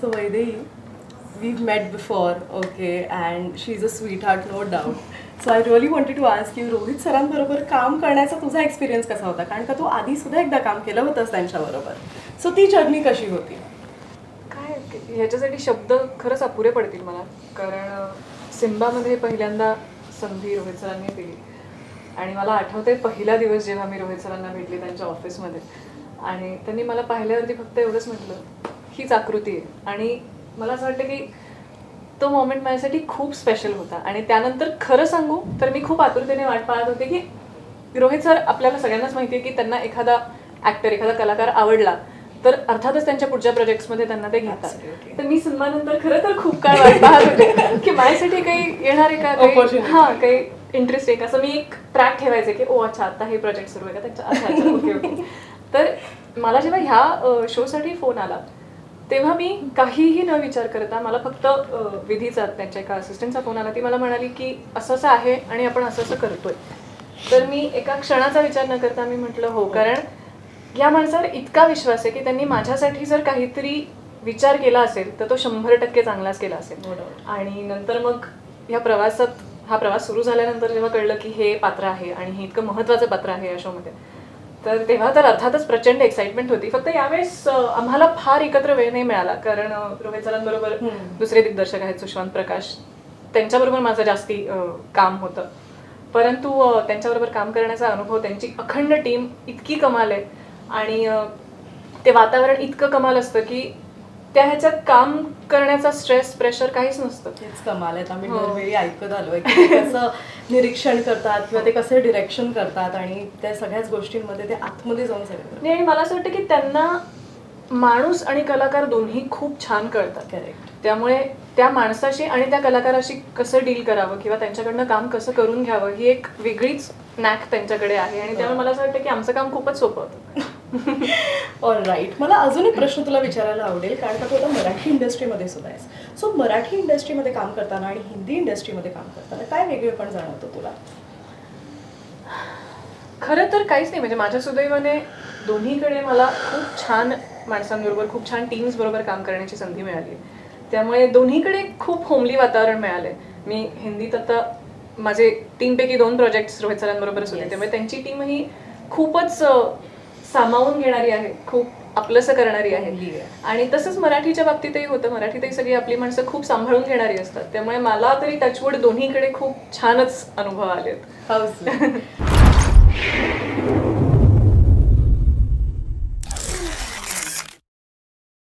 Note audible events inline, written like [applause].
So Vaidehi, we've met before, okay, and she's a sweetheart, no doubt. So I really wanted to ask you, Rohit सरांबरोबर काम करण्याचा तुझा experience कसा होता? कारण का तू आधी सुद्धा एकदा काम केलं होतंस त्यांच्याबरोबर सो ती जर्नी कशी होती? काय ह्याच्यासाठी शब्द खरंच अपुरे पडतील मला. कारण सिंबामध्ये सिम्बामध्ये पहिल्यांदा संधी रोहित सरांनी दिली. आणि मला आठवते पहिला दिवस जेव्हा मी रोहित सरांना भेटले त्यांच्या ऑफिसमध्ये आणि त्यांनी मला पाहिल्यावरती फक्त एवढंच म्हटलं हीच आकृती आहे. आणि मला असं वाटतं की तो मोमेंट माझ्यासाठी खूप स्पेशल होता. आणि त्यानंतर खरं सांगू तर मी खूप आतुरतेने वाट पाहत होते की रोहित सर आपल्याला सगळ्यांनाच माहिती आहे की त्यांना एखादा ॲक्टर एखादा कलाकार आवडला तर अर्थातच त्यांच्या पुढच्या प्रोजेक्ट्समध्ये त्यांना ते घेतात. तर मी सिनेमानंतर खरं तर खूप काळ वाट पाहत होते [laughs] की माझ्यासाठी काही येणार आहे का. हां काही इंटरेस्ट आहे का? असं मी एक ट्रॅक ठेवायचे की ओ अच्छा आता हे प्रोजेक्ट सुरू आहे का? त्यांच्या अच्छा अच्छा ओके ओके तर मला जेव्हा ह्या शोसाठी फोन आला तेव्हा मी काहीही न विचार करता मला फक्त विधीचा त्यांच्या एका असिस्टंटचा फोन आला. ती मला म्हणाली की असं असं आहे आणि आपण असं असं करतोय. तर मी एका क्षणाचा विचार न करता मी म्हटलं हो कारण या माणसावर इतका विश्वास आहे की त्यांनी माझ्यासाठी जर काहीतरी विचार केला असेल तर तो शंभर टक्के चांगलाच केला असेल. आणि नंतर मग ह्या प्रवासात हा प्रवास सुरू झाल्यानंतर जेव्हा कळलं की हे पात्र आहे आणि हे इतकं महत्त्वाचं पात्र आहे या शोमध्ये तर तेव्हा तर अर्थातच प्रचंड एक्साइटमेंट होती. फक्त यावेळेस आम्हाला फार एकत्र वेळ नाही मिळाला. कारण रोहित सरांबरोबर. दुसरे दिग्दर्शक आहेत सुशांत प्रकाश. त्यांच्याबरोबर माझं जास्ती काम होतं. परंतु त्यांच्याबरोबर काम करण्याचा अनुभव त्यांची अखंड टीम इतकी कमाल आहे. आणि ते वातावरण इतकं कमाल असतं की त्या ह्याच्यात काम करण्याचा स्ट्रेस प्रेशर काहीच नसतं तेच कमाल आहेत आम्ही हो. दरवेळी ऐकत की ते कसं निरीक्षण करतात किंवा ते कसे डिरेक्शन करतात आणि त्या सगळ्याच गोष्टींमध्ये ते आतमध्ये जाऊन सगळं. नाही आणि मला असं वाटतं की त्यांना माणूस आणि कलाकार दोन्ही खूप छान कळतात Correct. त्यामुळे त्या माणसाशी आणि त्या कलाकाराशी कसं डील करावं किंवा त्यांच्याकडनं काम कसं करून घ्यावं ही एक वेगळीच नॅक त्यांच्याकडे आहे आणि त्यामुळे मला असं वाटतं की आमचं काम खूपच सोपं होतं ऑल राईट मला अजून एक प्रश्न तुला विचारायला आवडेल कारण का तू आता मराठी इंडस्ट्रीमध्ये सुद्धा आहेस. सो मराठी इंडस्ट्रीमध्ये काम करताना आणि हिंदी इंडस्ट्रीमध्ये काम करताना काय वेगळेपण जाणवतं तुला? खरं तर काहीच नाही. म्हणजे माझ्या सुदैवाने दोन्हीकडे मला खूप छान माणसांबरोबर खूप छान टीम्स बरोबर काम करण्याची संधी मिळाली. त्यामुळे दोन्हीकडे खूप होमली वातावरण मिळालंय. मी हिंदीत आता माझे तीनपैकी दोन प्रोजेक्ट्स रोहित सरांबरोबरच होते. त्यामुळे त्यांची टीम ही खूपच सामावून घेणारी आहे खूप आपलंसं करणारी आहे. आणि तसंच मराठीच्या बाबतीतही होतं. मराठीतही सगळी आपली माणसं खूप सांभाळून घेणारी असतात. त्यामुळे मला तरी टचवूड दोन्हीकडे खूप छानच अनुभव आलेत. हाऊस [laughs]